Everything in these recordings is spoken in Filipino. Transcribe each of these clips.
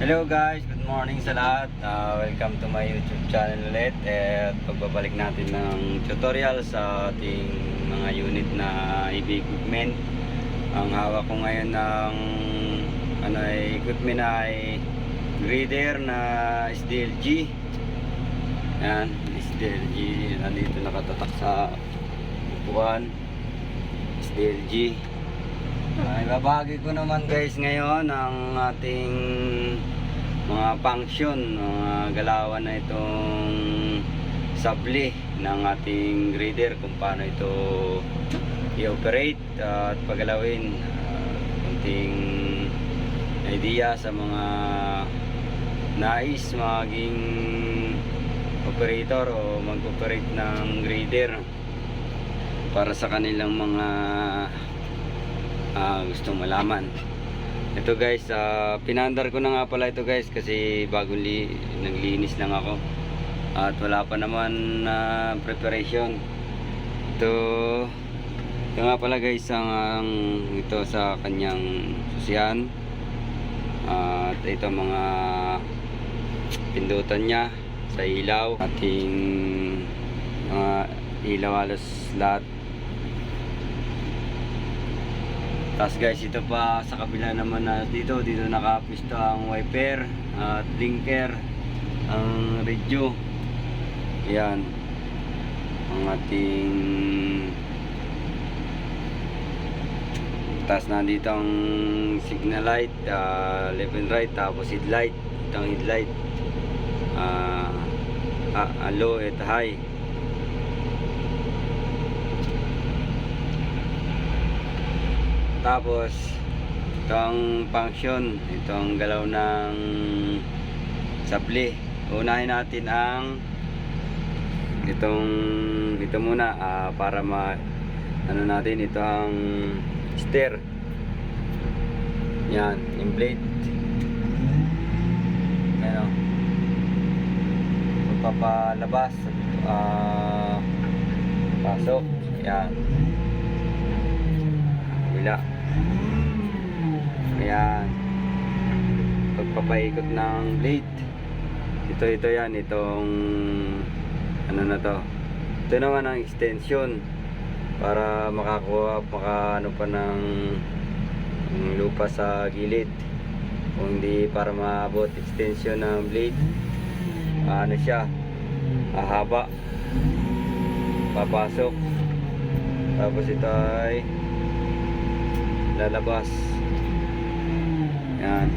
Hello guys, good morning sa lahat. Ah, welcome to my YouTube channel ulit. At pagbabalik natin ng tutorial sa ating mga unit na EV equipment. Ang hawak ko ngayon ng ano equipment ay grader na SDLG. Yan, SDLG nandito nakatatak sa upuan. SDLG. Ay, babagi ko naman guys ngayon ang ating mga function, mga galawan na itong sabli ng ating grader kung paano ito i-operate at pagalawin. Uh, kunting idea sa mga nais maging operator o mag-operate ng grader para sa kanilang mga ah, gustong malaman. Ito guys, ah, pinandar ko na nga pala ito guys kasi bagong li naglinis lang ako. At wala pa naman na preparation. Ito, ito nga pala guys ang, ang ito sa kanyang susian. At ito mga pindutan niya sa ilaw. Ating mga ilaw halos lahat Tapos guys, ito pa sa kabila naman na dito, dito nakapisto ang wiper at blinker, ang radio. Yan. Ang ating Tapos nandito ang signal light, uh, left and right, tapos headlight, ito headlight. Ah, ah, low at high. Tapos, itong function, itong galaw ng sabli. Unahin natin ang itong ito muna ah, para ma ano natin ito ang steer. Yan, yung blade. Ano? Pagpapalabas ah pasok. Yan kabila. Ayan. Pagpapaikot ng blade. Ito ito yan itong ano na to. Ito naman ang extension para makakuha maka ano pa ng lupa sa gilid. Kung hindi para maabot extension ng blade ano siya ahaba. Papasok. Tapos ito ay lalabas. Yan.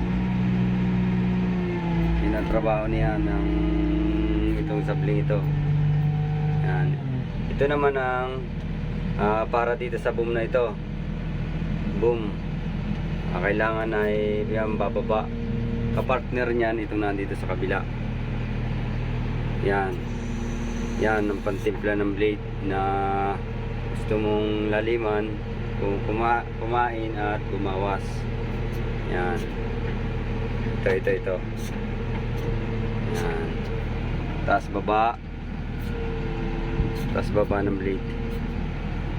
Yun ang trabaho niya ng itong sabling ito. Yan. Ito naman ang ah, para dito sa boom na ito. Boom. Ah, kailangan ay yan bababa. Kapartner niyan itong nandito sa kabila. Yan. Yan ang pantimpla ng blade na gusto mong laliman kung kuma kumain at gumawas. Yan. Ito ito ito. Yan. Taas baba. Taas baba ng blade.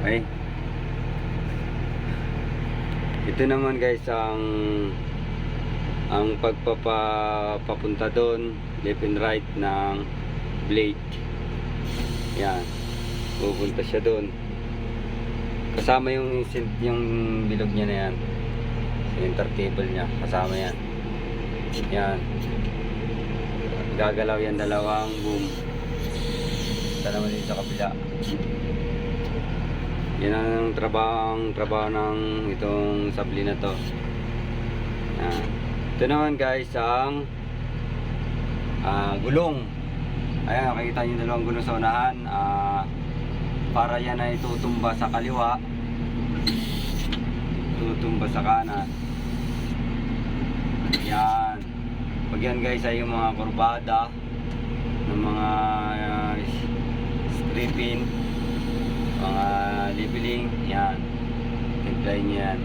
Okay? Ito naman guys ang ang pagpapapunta doon left and right ng blade. Yan. Pupunta siya doon kasama yung yung bilog niya na yan. Center table niya kasama yan. Yan. Gagalaw yan dalawang boom. Ito naman dito sa yan ang trabaho ang trabaho ng itong sabli na to. Yan. ito naman guys ang ah, gulong. Ayan nakikita nyo dalawang gulong sa unahan. Ah para yan ay tutumba sa kaliwa tutumba sa kanan. Yan. Pag yan guys ay yung mga kurbada ng mga uh, stripping mga leveling yan. Apply niya yan.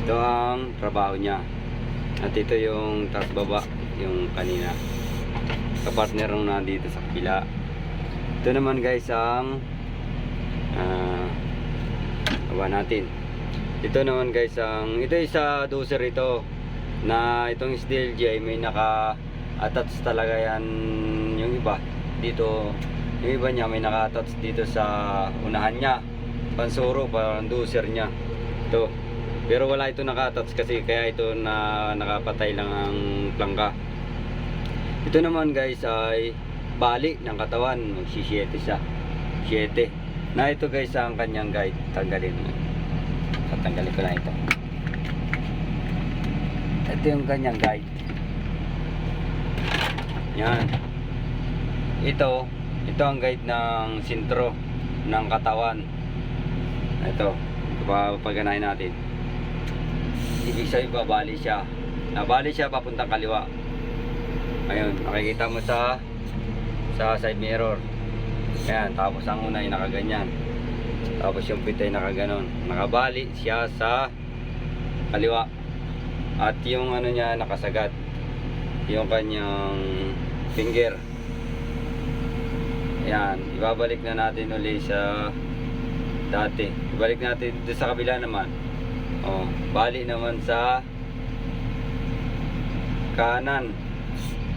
Ito ang trabaho niya. At ito yung taas baba yung kanina. Kapartner nung nandito sa kabila. Ito naman guys ang uh, natin ito naman guys ang ito isa doser ito. Na itong SDLG ay may naka-attach talaga yan. Yung iba dito yung iba niya may naka-attach dito sa unahan niya. Pansuro parang doser niya. Ito. Pero wala ito naka-attach kasi kaya ito na nakapatay lang ang plangka ito naman guys ay bali ng katawan. Magsisiyete siya. 7 na ito guys ang kanyang guide. Tanggalin tatanggalin ko na ito. Ito yung kanyang guide. Yan. Ito ito ang guide ng sintro ng katawan. Ito papaganahin natin. Ibig sabihin babali siya. Nabali siya papuntang kaliwa. Ayun makikita mo sa sa side mirror. Ayan tapos ang una ay nakaganyan tapos yung pit ay nakaganon nakabali siya sa kaliwa at yung ano niya nakasagat yung kanyang finger Ayan, ibabalik na natin uli sa dati. Ibalik natin doon sa kabila naman. Oh, bali naman sa kanan.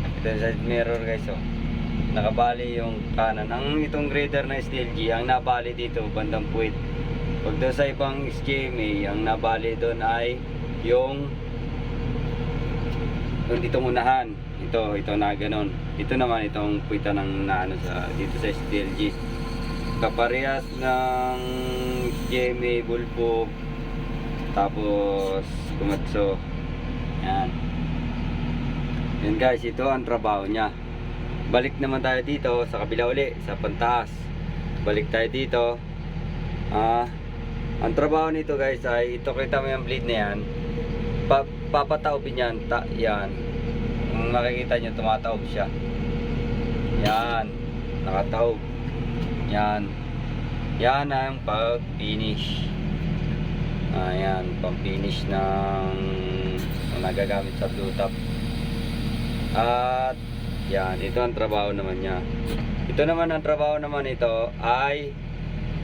Ito yung side mirror guys oh. Nakabali yung kanan. Ang itong grader na STLG, ang nabali dito bandang puwit. Pag doon sa ibang SGMA, ang nabali doon ay yung yung dito unahan. Ito, ito na ganon. Ito naman itong puwita ng na, ano, sa, dito sa STLG. Kaparehas ng SGMA Bulbo. Tapos Kumatso. Yan. Yan guys, ito ang trabaho niya. Balik naman tayo dito sa kabila uli, sa pantaas. Balik tayo dito. Ah, ang trabaho nito guys ay ito kita mo yung bleed na yan. Pa papataobin yan, ta yan. Kung makikita nyo, tumataob siya. Yan, nakataob. Yan. Yan ang pag-finish. Ayan, pang-finish ng ng nagagamit sa blue top. At yan, ito ang trabaho naman niya. Ito naman ang trabaho naman ito ay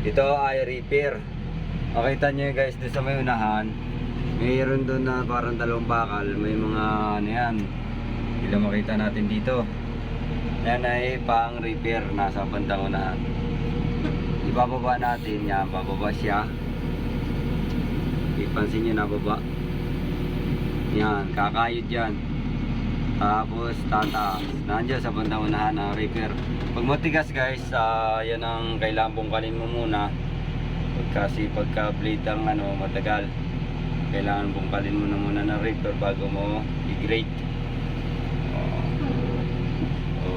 ito ay repair. Makita niyo guys, doon sa may unahan, mayroon doon na parang dalawang bakal, may mga ano yan. Hindi makita natin dito. Yan ay pang repair nasa bandang unahan. Ibababa natin yan, bababa siya. Ipansin nyo na baba. Yan, kakayod yan. Tapos tataas. Nandiyan sa bandang unahan ng repair. Pag matigas guys, ah, yan ang kailangan bungkalin mo muna. Kasi pagka blade ang ano, matagal. Kailangan bungkalin mo na muna ng repair bago mo i-grate. O, o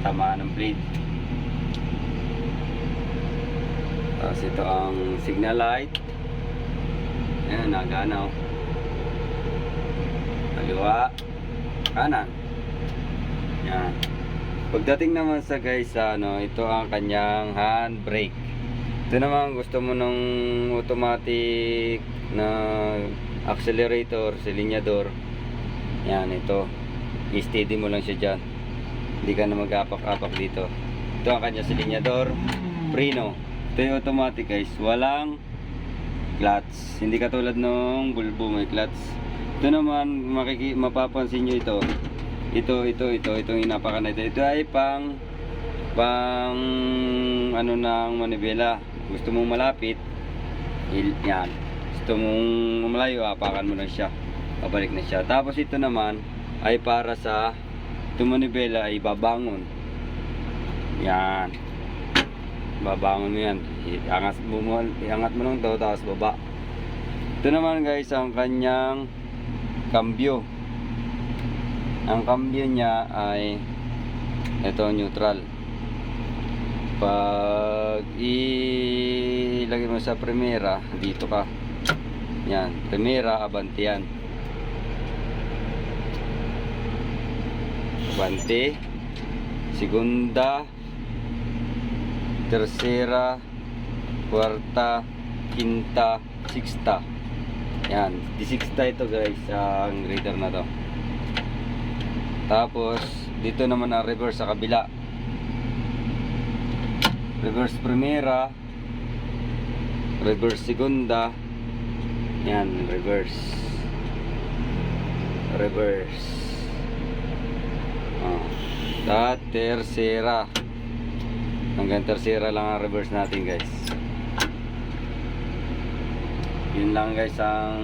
tama ng blade. Tapos ito ang signal light. Ayan, nagana oh. Kaliwa. Kanan. Yan. Pagdating naman sa guys, ano, ito ang kanyang handbrake. Ito naman gusto mo ng automatic na accelerator, silinyador. Yan, ito. I-steady mo lang siya dyan. Hindi ka na mag-apak-apak dito. Ito ang kanya silinyador. Prino. Ito yung automatic guys. Walang clutch. Hindi katulad nung bulbo may clutch. Ito naman makiki mapapansin niyo ito. Ito ito ito itong inapakan na ito. Ito ay pang pang ano ng manibela. Gusto mong malapit, yan. Gusto mong malayo, apakan mo na siya. Pabalik na siya. Tapos ito naman ay para sa itong manibela ay babangon. Yan. Babangon mo yan. Iangat mo, mo iangat mo lang to tapos baba. Ito naman guys ang kanyang cambio. Ang cambio niya ay ito neutral. Pag ilagay mo sa primera, dito ka. Yan, primera abante yan. Abante. Segunda, tercera, kuarta, quinta, sixta. Yan, di sixta ito guys, ang grader na to. Tapos, dito naman ang reverse sa kabila. Reverse primera, reverse segunda, yan, reverse. reverse oh. at tercera hanggang tercera lang ang reverse natin guys yun lang guys ang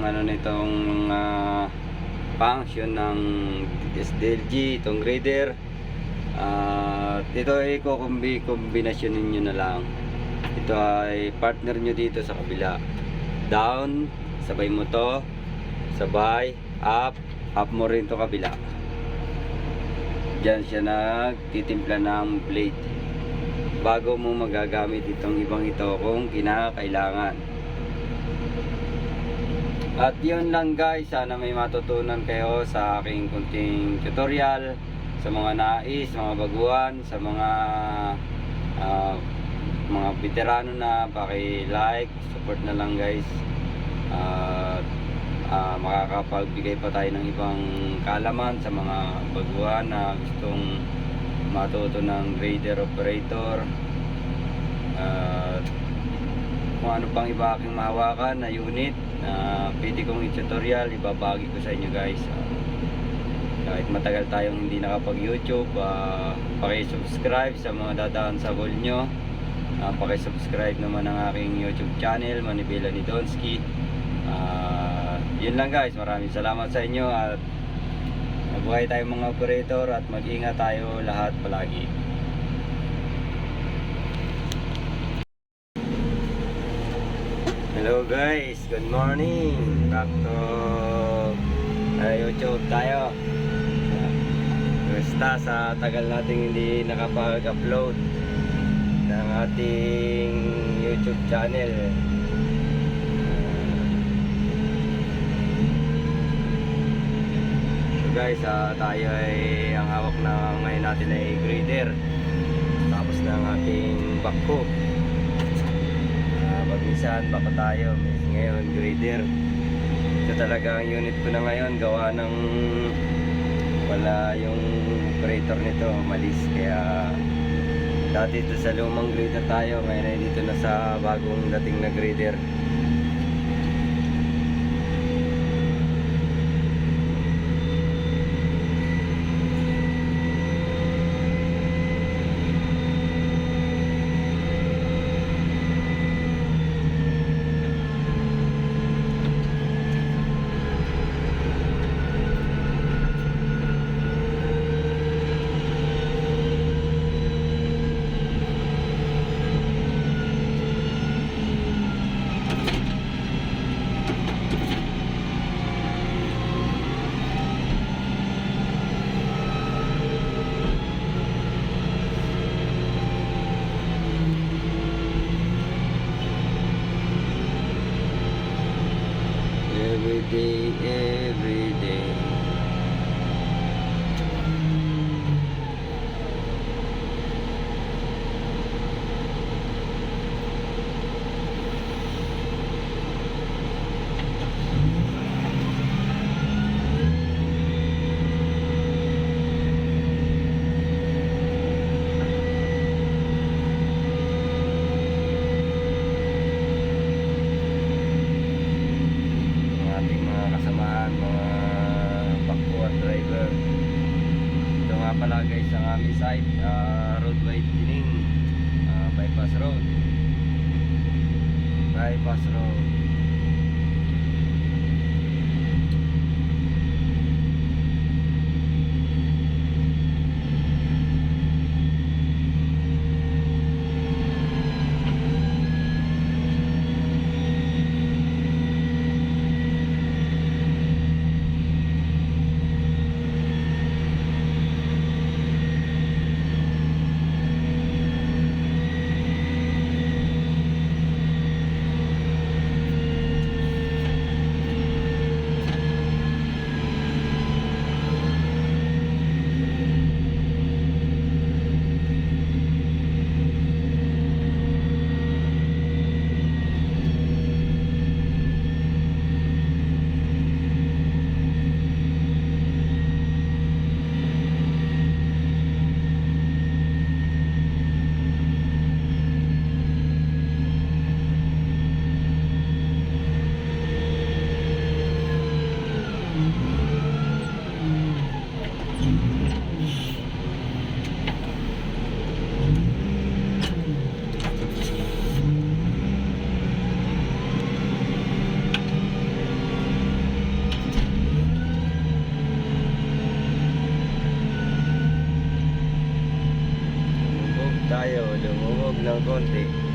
ano nitong ah, function ng SDLG itong grader. At ito ay kukumbi kombinasyon ninyo na lang. Ito ay partner nyo dito sa kabila. Down sabay mo to. Sabay up up mo rin to kabila. Diyan siya nagtitimpla ng blade. Bago mo magagamit itong ibang ito kung kinakailangan at yun lang guys. Sana may matutunan kayo sa aking kunting tutorial sa mga nais, mga baguhan sa mga ah, mga veterano na paki-like, support na lang guys. At ah, makakapagbigay pa tayo ng ibang kalaman sa mga baguhan na gustong matuto ng grader operator. At kung ano pang iba aking mahawakan na unit na pwede kong i-tutorial ibabagi ko sa inyo guys. Ah, kahit matagal tayong hindi nakapag youtube uh, paki-subscribe sa mga dadaan sa wall nyo. Uh, paki-subscribe naman ang aking youtube channel Manibela ni Donski. Ah, yun lang guys. Maraming salamat sa inyo at mabuhay tayong mga operator at mag-ingat tayo lahat palagi Hello guys, good morning. Back to uh, YouTube tayo. Basta sa tagal nating hindi nakapag-upload ng ating YouTube channel. So guys, ah, tayo ay ang hawak na ngayon natin ay grader. Tapos na ang ating backhoe. Pag minsan baka tayo, ngayon grader. Ito talaga ang unit ko na ngayon, gawa ng wala yung operator nito, malis. Kaya dati ito sa lumang grader tayo, ngayon ay dito na sa bagong dating na grader. Every day, every day. Driver. Ito nga pala guys ang aming site, ah, road widening, ah, bypass road. Bypass road. tayo, lumubog ng konti.